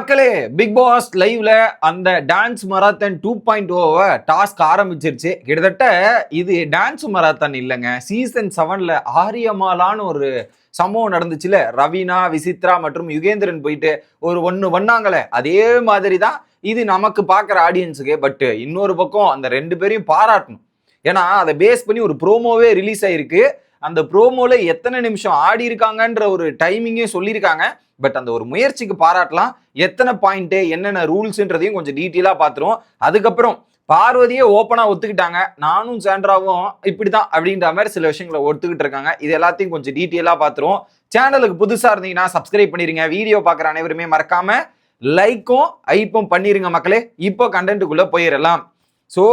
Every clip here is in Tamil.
மக்களே பிக் பாஸ் லைவ்ல அந்த டான்ஸ் மராத்தன் டூ பாயிண்ட் ஓவை டாஸ்க் ஆரம்பிச்சிருச்சு. கிட்டத்தட்ட இது டான்ஸ் மராத்தன் இல்லைங்க. சீசன் செவன்ல ஆரியமாலான்னு ஒரு சம்பவம் நடந்துச்சுல. ரவீனா விசித்ரா மற்றும் யுகேந்திரன் போயிட்டு ஒரு ஒன்று பண்ணாங்களே. அதே மாதிரி தான் இது நமக்கு பார்க்குற ஆடியன்ஸுக்கு பட் இன்னொரு பக்கம் அந்த ரெண்டு பேரையும் பாராட்டணும். ஏன்னா அதை பேஸ் பண்ணி ஒரு ப்ரோமோவே ரிலீஸ் ஆயிருக்கு. அந்த ப்ரோமோல எத்தனை நிமிஷம் ஆடி இருக்காங்கன்ற ஒரு டைமிங்கே சொல்லியிருக்காங்க. பட் அந்த ஒரு முயற்சிக்கு பாராட்டலாம். எத்தனை பாயிண்ட்டு என்னென்ன ரூல்ஸ்ன்றதையும் கொஞ்சம் டீட்டெயிலாக பார்த்துருவோம். அதுக்கப்புறம் பார்வதியே ஓப்பனாக ஒத்துக்கிட்டாங்க. நானும் சாண்ட்ராவும் இப்படி தான் அப்படின்ற மாதிரி சில விஷயங்களை ஒத்துக்கிட்டு இருக்காங்க. இது எல்லாத்தையும் கொஞ்சம் டீட்டெயிலாக பார்த்துருவோம். சேனலுக்கு புதுசாக இருந்தீங்கன்னா சப்ஸ்கிரைப் பண்ணிருங்க. வீடியோ பார்க்குற அனைவருமே மறக்காம லைக்கும் ஐப்பும் பண்ணிடுங்க மக்களே. இப்போ கண்டென்ட்டுக்குள்ளே போயிடலாம். ஸோ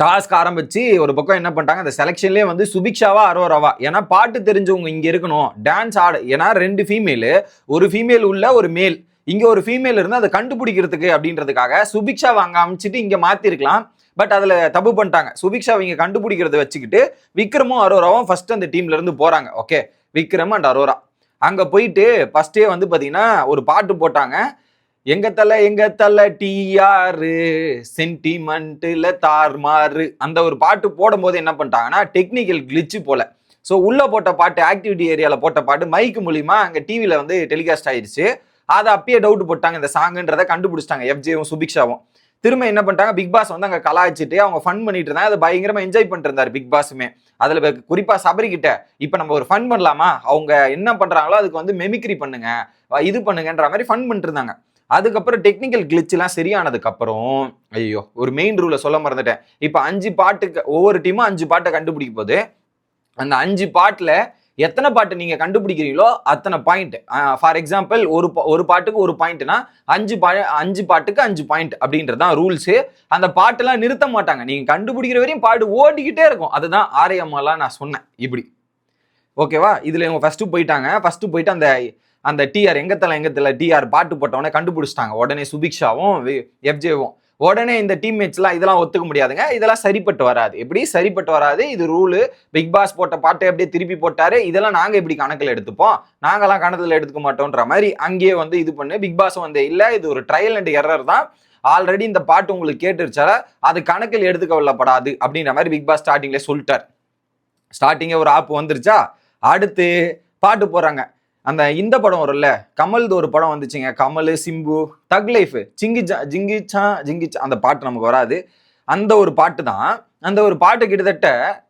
டாஸ்க் ஆரம்பிச்சு ஒரு பக்கம் என்ன பண்ணிட்டாங்க அந்த செலெக்ஷன்லேயே வந்து சுபிக்ஷாவா அரோராவா? ஏன்னா பாட்டு தெரிஞ்சவங்க இங்கே இருக்கணும். டான்ஸ் ஆட ஏன்னா ரெண்டு ஃபீமேலு ஒரு ஃபீமேல் உள்ள ஒரு மேல் இங்கே ஒரு ஃபீமேல் இருந்து அதை கண்டுபிடிக்கிறதுக்கு அப்படின்றதுக்காக சுபிக்ஷா வாங்க அமைச்சிட்டு இங்கே மாற்றிருக்கலாம் பட் அதில் தப்பு பண்ணிட்டாங்க. சுபிக்ஷா இங்கே கண்டுபிடிக்கிறத வச்சுக்கிட்டு விக்ரமும் அரோராவும் ஃபர்ஸ்ட் அந்த டீம்ல இருந்து போகிறாங்க ஓகே விக்ரம் அண்ட் அரோரா. அங்கே போயிட்டு ஃபர்ஸ்டே வந்து பார்த்தீங்கன்னா ஒரு பாட்டு போட்டாங்க. எங்க தலை எங்க தலை டிஆரு சென்டிமெண்ட்ல தார்மாறு அந்த ஒரு பாட்டு போடும்போது என்ன பண்ணிட்டாங்கன்னா டெக்னிக்கல் கிளிச்சு போல. ஸோ உள்ள போட்ட பாட்டு ஆக்டிவிட்டி ஏரியாவில் போட்ட பாட்டு மைக்கு மூலியமா அங்கே டிவியில் வந்து டெலிகாஸ்ட் ஆயிடுச்சு. அதை அப்பயே டவுட் போட்டாங்க இந்த சாங்குன்றதை கண்டுபிடிச்சிட்டாங்க எஃப்ஜேவும் சுபிக்ஷாவும். திரும்ப என்ன பண்ணிட்டாங்க பிக் பாஸ் வந்து அங்கே கலாய்ச்சிட்டு அவங்க ஃபன் பண்ணிட்டு இருந்தாங்க. அதை பயங்கரமாக என்ஜாய் பண்ணிட்டு பிக் பாஸுமே அதில் குறிப்பா சபரி இப்போ நம்ம ஒரு ஃபன் பண்ணலாமா? அவங்க என்ன பண்ணுறாங்களோ அதுக்கு வந்து மெமிக்ரி பண்ணுங்க. இது பண்ணுங்கன்ற மாதிரி ஃபன் பண்ணிட்டு இருந்தாங்க. அதுக்கப்புறம் டெக்னிக்கல் கிளிச்லாம் சரியானதுக்கு அப்புறம் ஐயோ ஒரு மெயின் ரூலை சொல்ல மறந்துட்டேன். இப்போ அஞ்சு பாட்டுக்கு ஒவ்வொரு டீமும் அஞ்சு பாட்டை கண்டுபிடிக்க போது அந்த அஞ்சு பாட்டில் எத்தனை பாட்டு நீங்கள் கண்டுபிடிக்கிறீங்களோ அத்தனை பாயிண்ட் ஃபார் எக்ஸாம்பிள் ஒரு பா- ஒரு பாட்டுக்கு ஒரு பாயிண்ட்னா அஞ்சு பா அஞ்சு பாட்டுக்கு அஞ்சு பாயிண்ட் அப்படின்றது தான் ரூல்ஸு அந்த பாட்டெல்லாம் நிறுத்த மாட்டாங்க. நீங்கள் கண்டுபிடிக்கிற வரையும் பாட்டு ஓடிக்கிட்டே இருக்கும். அதுதான் ஆரியம்மாலாம் நான் சொன்னேன். இப்படி. ஓகேவா இதில் இவங்க ஃபஸ்ட்டு போயிட்டாங்க. ஃபஸ்ட்டு போயிட்டு அந்த அந்த டிஆர் எங்கத்தல எங்கத்தில் டிஆர் பாட்டு போட்டவொடனே கண்டுபிடிச்சிட்டாங்க. உடனே சுபிக்ஷாவும் எஃப்ஜேவும் உடனே இந்த டீம்மேட்ஸ்லாம் இதெல்லாம் ஒத்துக்க முடியாதுங்க. இதெல்லாம் சரிப்பட்டு வராது. எப்படி? சரிப்பட்டு வராது. இது ரூலு பிக் பாஸ் போட்ட பாட்டை அப்படியே திருப்பி போட்டாரு. இதெல்லாம் நாங்கள் இப்படி கணக்கில் எடுத்துப்போம்? நாங்களாம் கணக்கில் எடுத்துக்க மாட்டோன்ற மாதிரி அங்கேயே வந்து இது பண்ணு. பிக் பாஸ் வந்து இல்லை இது ஒரு ட்ரையல் அண்ட் எரர் தான். ஆல்ரெடி இந்த பாட்டு உங்களுக்கு கேட்டுருச்சால அது கணக்கில் எடுத்துக்கொள்ளப்படாது அப்படின்ற மாதிரி பிக் பாஸ் ஸ்டார்டிங்ல சொல்லிட்டார். ஸ்டார்டிங்கே ஒரு ஆப் வந்துருச்சா? அடுத்து பாட்டு போடுறாங்க. அந்த இந்த படம் வரும்ல கமல்து ஒரு படம் வந்துச்சுங்க. கமல் சிம்பு தக் லைஃப் ஜிங்கிச்சா ஜிங்கிச்சா ஜிங்கிச்சா அந்த பாட்டு நமக்கு வராது. அந்த ஒரு பாட்டு தான். அந்த ஒரு பாட்டு கிட்டத்தட்ட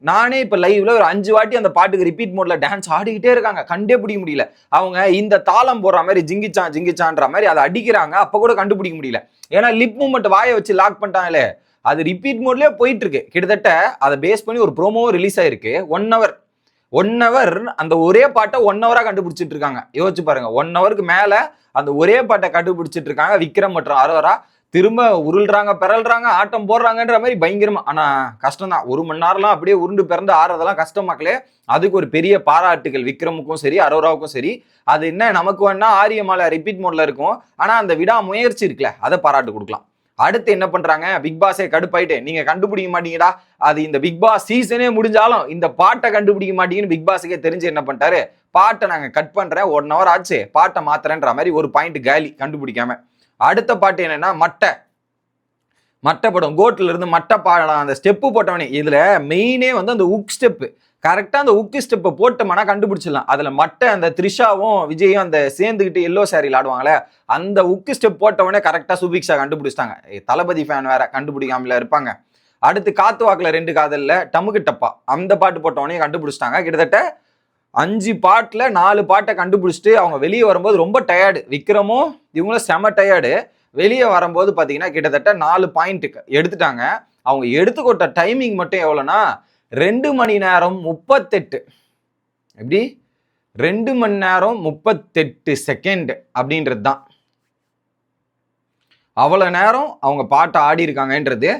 நானே இப்போ லைவ்ல ஒரு அஞ்சு வாட்டி அந்த பாட்டுக்கு ரிப்பீட் மோட்ல டான்ஸ் ஆடிக்கிட்டே இருக்காங்க. கண்டே பிடிக்க முடியல. அவங்க இந்த தாளம் போடுற மாதிரி ஜிங்கிச்சா ஜிங்கிச்சான்ற மாதிரி அதை அடிக்கிறாங்க. அப்போ கூட கண்டுபிடிக்க முடியல. ஏன்னா லிப் மூமெண்ட் வாயை வச்சு லாக் பண்ணிட்டாங்களே. அது ரிப்பீட் மோட்லேயே போயிட்டு இருக்கு. கிட்டத்தட்ட அதை பேஸ் பண்ணி ஒரு ப்ரோமோவும் ரிலீஸ் ஆயிருக்கு. ஒன் ஹவர் ஒன் ஹவர் அந்த ஒரே பாட்டை ஒன் ஹவராக கண்டுபிடிச்சிட்டு இருக்காங்க. யோசிச்சு பாருங்க ஒன் ஹவருக்கு மேலே அந்த ஒரே பாட்டை கண்டுபிடிச்சிட்டு இருக்காங்க விக்ரம் மற்றும் அரோரா. திரும்ப உருள்றாங்க பிறல்றாங்க ஆட்டம் போடுறாங்கன்ற மாதிரி பயங்கரமா ஆனா கஷ்டம் தான் ஒரு மணி நேரம்லாம் அப்படியே உருண்டு பிறந்து ஆடுறதெல்லாம் கஷ்டம் மக்களே. அதுக்கு ஒரு பெரிய பாராட்டுகள் விக்ரமுக்கும் சரி அரோராவுக்கும் சரி. அது என்ன நமக்கு வேணா ஆரியமால ரிப்பீட் மோட்ல இருக்கும். ஆனா அந்த விடா முயற்சி இருக்குல்ல அதை பாராட்டு கொடுக்கலாம். அடுத்து என்ன பண்றாங்க? பிக் பாஸே கடுப்பாயிட்டு நீங்க கண்டுபிடிக்க மாட்டீங்கடா. அது இந்த பிக் பாஸ் சீசனே முடிஞ்சாலும் இந்த பாட்டை கண்டுபிடிக்க மாட்டீங்கன்னு பிக் பாஸுக்கே தெரிஞ்சு என்ன பண்ணிட்டாரு? பாட்டை நாங்க கட் பண்றேன். ஒன் ஹவர் ஆச்சு. பாட்டை மாத்துறேன்ற மாதிரி ஒரு பாயிண்ட் காலி கண்டுபிடிக்காம. அடுத்த பாட்டு என்னன்னா மட்டை. மட்டை படம் கோட்ல இருந்து மட்டை பாடலாம் அந்த ஸ்டெப்பு போட்டவனே. இதில் மெயினே வந்து அந்த உக் ஸ்டெப்பு கரெக்டாக அந்த உக்கு ஸ்டெப்பை போட்டோம்னா கண்டுபிடிச்சிடலாம். அதில் மட்டை அந்த த்ரிஷாவும் விஜயும் அந்த சேர்ந்துக்கிட்டு எல்லோ சாரியில் ஆடுவாங்களே அந்த உக்கு ஸ்டெப் போட்டவொடனே கரெக்டாக சுபிக்ஷா கண்டுபிடிச்சிட்டாங்க. தளபதி ஃபேன் வேற கண்டுபிடிக்காமல இருப்பாங்க. அடுத்து காத்து வாக்கில் ரெண்டு காதலில் டமுக்கு டப்பா. அந்த பாட்டு போட்டவொடனே கண்டுபிடிச்சிட்டாங்க. கிட்டத்தட்ட அஞ்சு பாட்டில் நாலு பாட்டை கண்டுபிடிச்சிட்டு அவங்க வெளியே வரும்போது ரொம்ப டயர்டு விக்ரமும் இவங்களும் செம டயர்டு வெளியே வரும்போது பார்த்தீங்கன்னா கிட்டத்தட்ட நாலு பாயிண்ட்டுக்கு எடுத்துட்டாங்க. அவங்க எடுத்துக்கொட்ட டைமிங் மட்டும் எவ்வளோனா ரெண்டு மணி நேரம் முப்பத்தெட்டு. எப்படி? ரெண்டு மணி நேரம் முப்பத்தெட்டு செகண்ட் அப்படின்றது தான் அவ்வளோ நேரம் அவங்க பாட்டை ஆடி இருக்காங்கன்றது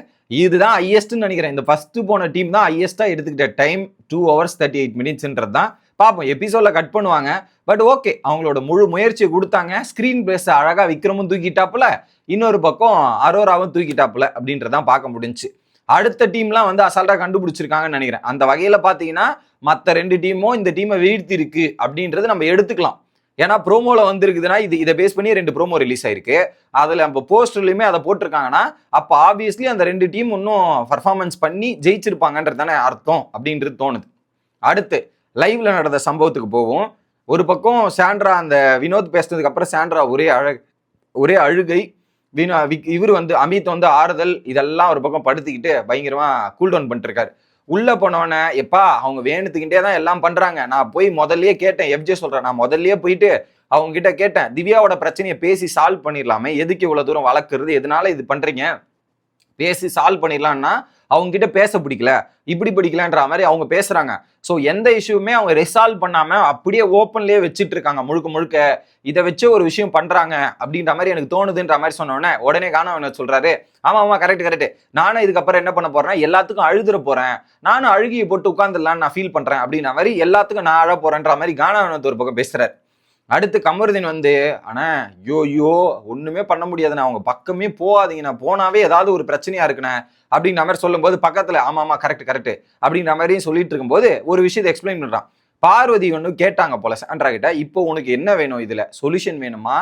இதுதான் ஹையஸ்ட்னு நினைக்கிறேன். இந்த ஃபஸ்ட்டு போன டீம் தான் ஹையஸ்ட்டாக எடுத்துக்கிட்ட time two hours thirty eight மினிட்ஸ்ன்றது தான் பார்ப்போம் எபிசோட்ல கட் பண்ணுவாங்க. பட் ஓகே அவங்களோட முழு முயற்சியை கொடுத்தாங்க. ஸ்க்ரீன் பிளேஸ் அழகா விக்ரமும் தூக்கிட்டாப்புல இன்னொரு பக்கம் அரோராவும் தூக்கிட்டாப்புல அப்படின்றதான் பார்க்க முடிஞ்சுச்சு. அடுத்த டீம்லாம் வந்து அசால்ட்டா கண்டுபிடிச்சிருக்காங்கன்னு நினைக்கிறேன். அந்த வகையில பாத்தீங்கன்னா மற்ற ரெண்டு டீமும் இந்த டீமை வீழ்த்தி இருக்கு அப்படின்றது நம்ம எடுத்துக்கலாம். ஏன்னா ப்ரோமோல வந்திருக்குதுன்னா இது இதை பேஸ் பண்ணி ரெண்டு ப்ரோமோ ரிலீஸ் ஆயிருக்கு. அதுல நம்ம போஸ்டர்லயுமே அதை போட்டிருக்காங்கன்னா அப்ப ஆப்வியஸ்லி அந்த ரெண்டு டீம் இன்னும் பர்ஃபார்மன்ஸ் பண்ணி ஜெயிச்சிருப்பாங்கன்றது தானே அர்த்தம் அப்படின்றது தோணுது. அடுத்து லைவ்ல நடந்த சம்பவத்துக்கு போவோம். ஒரு பக்கம் சாண்ட்ரா அந்த வினோத் பேசினதுக்கு அப்புறம் சாண்ட்ரா ஒரே அழ ஒரே அழுகை. வினோ இவர் வந்து அமித் வந்து ஆறுதல் இதெல்லாம் ஒரு பக்கம் படுத்திக்கிட்டு பயங்கரமா கூல் டவுன் பண்ணிட்டு இருக்காரு உள்ள போனவன எப்பா அவங்க வேணுத்துக்கிட்டே தான் எல்லாம் பண்றாங்க. நான் போய் முதல்லயே கேட்டேன். எஃப்ஜே சொல்றேன் நான் முதல்லயே போயிட்டு அவங்க கிட்ட கேட்டேன். திவ்யாவோட பிரச்சனையை பேசி சால்வ் பண்ணிடலாமே. எதுக்கு இவ்வளவு தூரம் வளர்க்குறது? எதனால இது பண்றீங்க? பேசி சால்வ் பண்ணிடலாம்னா அவங்க கிட்ட பேச பிடிக்கல. இப்படி பிடிக்கலன்ற மாதிரி அவங்க பேசுறாங்க. ஸோ எந்த இஷ்யூமே அவங்க ரிசால்வ் பண்ணாம அப்படியே ஓப்பன்லயே வச்சுட்டு இருக்காங்க. முழுக்க முழுக்க இதை வச்சு ஒரு விஷயம் பண்றாங்க அப்படின்ற மாதிரி எனக்கு தோணுதுன்ற மாதிரி சொன்னோடனே உடனே உடனே காணவன் சொல்றாரு ஆமா ஆமா கரெக்ட் கரெக்ட் நானும் இதுக்கப்புறம் என்ன பண்ண போறேன் எல்லாத்துக்கும் அழுதுற போறேன். நானும் அழுகியை போட்டு உட்காந்துடலான்னு நான் ஃபீல் பண்றேன். அப்படின்ற மாதிரி எல்லாத்துக்கும் நான் அழ போறேன்ற மாதிரி காணவன் ஒரு பக்கம் பேசுறாரு. அடுத்து கமருதீன் வந்து ஆனா யோ யோ ஒண்ணுமே பண்ண முடியாதுண்ணா அவங்க பக்கமே போகாதீங்கண்ணா போனாவே ஏதாவது ஒரு பிரச்சனையா இருக்குண்ணே அப்படின்ற மாதிரி சொல்லும்போது பக்கத்துல ஆமா ஆமா கரெக்ட் கரெக்ட் அப்படின்ற மாதிரியும் சொல்லிட்டு இருக்கும்போது ஒரு விஷயத்தை எக்ஸ்பிளைன் பண்றான். பார்வதி ஒன்று கேட்டாங்க போல சாண்ட்ரா கிட்ட இப்போ உனக்கு என்ன வேணும் இதுல? சொல்யூஷன் வேணுமா?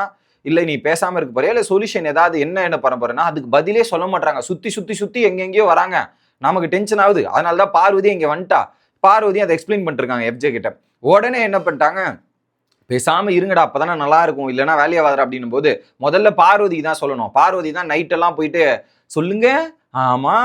இல்லை நீ பேசாம இருக்க போறியா? இல்ல சொல்யூஷன் ஏதாவது என்ன என்ன பண்ண போறேன்னா அதுக்கு பதிலே சொல்ல மாட்டாங்க சுத்தி சுத்தி சுத்தி எங்கெங்கேயோ வராங்க. நமக்கு டென்ஷன் ஆகுது. அதனால தான் பார்வதி இங்க வந்துட்டா. பார்வதி அதை எக்ஸ்பிளைன் பண்ணிருக்காங்க எஃப்ஜே கிட்ட. உடனே என்ன பண்ணிட்டாங்க? பேசாமல் இருங்கடா அப்போ தானே நல்லா இருக்கும் இல்லைன்னா வேலையாவாதரா அப்படின்னும் போது முதல்ல பார்வதி தான் சொல்லணும். பார்வதி தான் நைட்டெல்லாம் போயிட்டு சொல்லுங்க ஆமா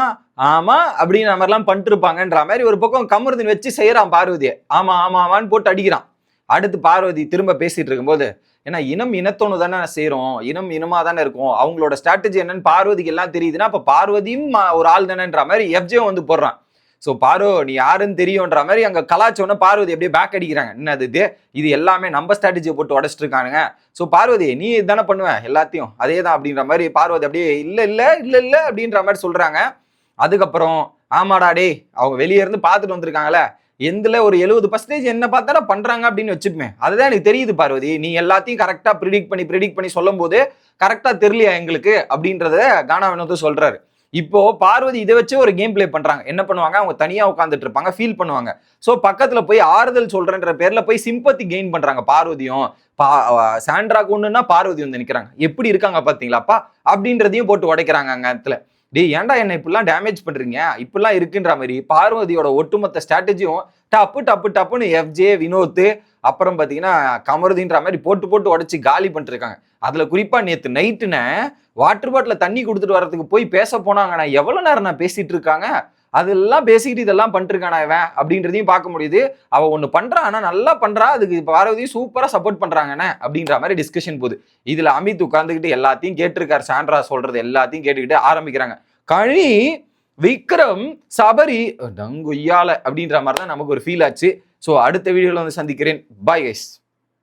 ஆமா அப்படின்ற மாதிரிலாம் பண்ணிட்டுருப்பாங்கன்ற மாதிரி ஒரு பக்கம் கமருதின் வச்சு செய்யறான் பார்வதியை. ஆமா ஆமா ஆமான்னு போட்டு அடிக்கிறான். அடுத்து பார்வதி திரும்ப பேசிட்டு இருக்கும்போது ஏன்னா இனம் இனத்தோணு தானே செய்கிறோம் இனம் இனமாக தானே இருக்கும். அவங்களோட ஸ்ட்ராட்டஜி என்னன்னு பார்வதிக்கு எல்லாம் தெரியுதுன்னா அப்போ பார்வதியும் ஒரு ஆள் தானேன்ற மாதிரி எஃப்ஜே வந்து போடுறான். ஸோ பாரு நீ யாருன்னு தெரியுன்ற மாதிரி அங்கே கலாச்சோன்னு பார்வதி அப்படியே பேக் அடிக்கிறாங்க. என்னது இது? இது எல்லாமே நம்ம ஸ்ட்ராட்டஜியை போட்டு உடச்சிட்டு இருக்கானுங்க ஸோ பார்வதி நீ இதுதானே பண்ணுவேன் எல்லாத்தையும். அதே தான் அப்படின்ற மாதிரி பார்வதி அப்படியே இல்லை இல்லை இல்லை இல்லை அப்படின்ற மாதிரி சொல்கிறாங்க அதுக்கப்புறம் ஆமாடா டேய் அவங்க வெளியே இருந்து பார்த்துட்டு வந்திருக்காங்களே. எந்தில் ஒரு எழுபது பர்சன்டேஜ் என்ன பார்த்தாடா பண்ணுறாங்க அப்படின்னு வச்சுப்பேன் அதுதான் எனக்கு தெரியுது பார்வதி. நீ எல்லாத்தையும் கரெக்டாக ப்ரிடிக்ட் பண்ணி ப்ரிடிக்ட் பண்ணி சொல்லும் போது தெரியலையா எங்களுக்கு? அப்படின்றத கானா வினோத் சொல்கிறாரு இப்போ பார்வதி இதை வச்சு ஒரு கேம் ப்ளே பண்றாங்க. என்ன பண்ணுவாங்க? அவங்க தனியா உட்காந்துட்டு இருப்பாங்க ஃபீல் பண்ணுவாங்க. சோ பக்கத்துல போய் ஆறுதல் சொல்றேன்ற பேர்ல போய் சிம்பத்தி கெயின் பண்றாங்க பார்வதியும். பா சாண்ட்ராக்கு ஒண்ணுன்னா பார்வதி வந்து நிக்கிறாங்க. எப்படி இருக்காங்க பாத்தீங்களாப்பா அப்படின்றதையும் போட்டு உடைக்கிறாங்க அங்க இடத்துல. டே ஏன்டா என்ன இப்படிலாம் டேமேஜ் பண்றீங்க? இப்படிலாம் இருக்குன்ற மாதிரி பார்வதியோட ஒட்டுமொத்த ஸ்ட்ராட்டஜியும் டப்பு டப்பு டப்புன்னு எஃப்ஜே வினோத் அப்புறம் பார்த்தீங்கன்னா கமருதின்ற மாதிரி போட்டு போட்டு உடச்சி காலி பண்ணிருக்காங்க அதில் குறிப்பாக நேற்று நைட்டுன்னு வாட்டர் பாட்டில் தண்ணி கொடுத்துட்டு வரதுக்கு போய் பேச போனாங்க நான் எவ்வளவு நேரம் நான் பேசிகிட்டு இருக்காங்க? அதெல்லாம் பேசிக்கிட்டு இதெல்லாம் பண்ணிருக்கானா இவன்? அப்படின்றதையும் பார்க்க முடியுது. அவள் ஒன்று பண்ணுறா ஆனால் நல்லா பண்ணுறா அதுக்கு பார்வதி சூப்பராக சப்போர்ட் பண்ணுறாங்கண்ணே அப்படின்ற மாதிரி டிஸ்கஷன் போகுது. இதில் அமித் உட்காந்துக்கிட்டு எல்லாத்தையும் கேட்டிருக்காரு சாண்ட்ரா சொல்கிறது எல்லாத்தையும் கேட்டுக்கிட்டு ஆரம்பிக்கிறாங்க. கழி விக்ரம் சபரி டங்குய்யால அப்படின்ற மாதிரி தான் நமக்கு ஒரு ஃபீல் ஆச்சு. ஸோ அடுத்த வீடியோவில் வந்து சந்திக்கிறேன். Bye guys